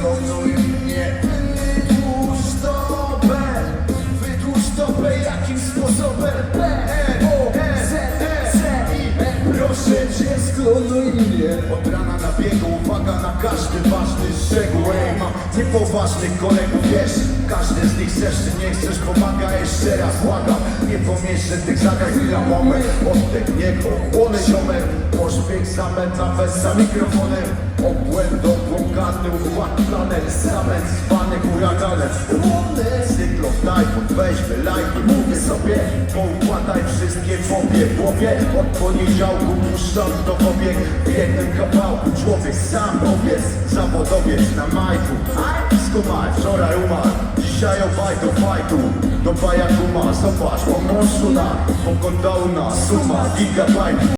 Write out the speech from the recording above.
Szanuj mnie Wydłuż dobę Wydłuż dobę jakim sposobem. P, E, O, S, S, I, E Proszę Cię sklonuj mnie. Od rana na biegu uwaga na każdy ważny szczegół. Ej, mam niepoważnych kolegów, wiesz? Każdy z nich chcesz czy nie chcesz pomaga Jeszcze raz błagam. Nie pomieszę tych zadań chwila moment. Oddech niech ochłonę ziomek. Poszpieg zamęta bez mikrofonem planet Zamęt, zwany huraganem. Łomny, cyklon, tajfun, weź, wylajkuj Mówię sobie, poukładaj wszystkie fobie głowie Od poniedziałku puszczam do obieg. W jednym kawałku człowiek sam powiedz. Zawodowiec na majku. Skumaj, wczoraj umarł. Dzisiaj obaj do fajtu Do bajaku ma, zobacz, po mążu na Pokądał na suma, gigabajt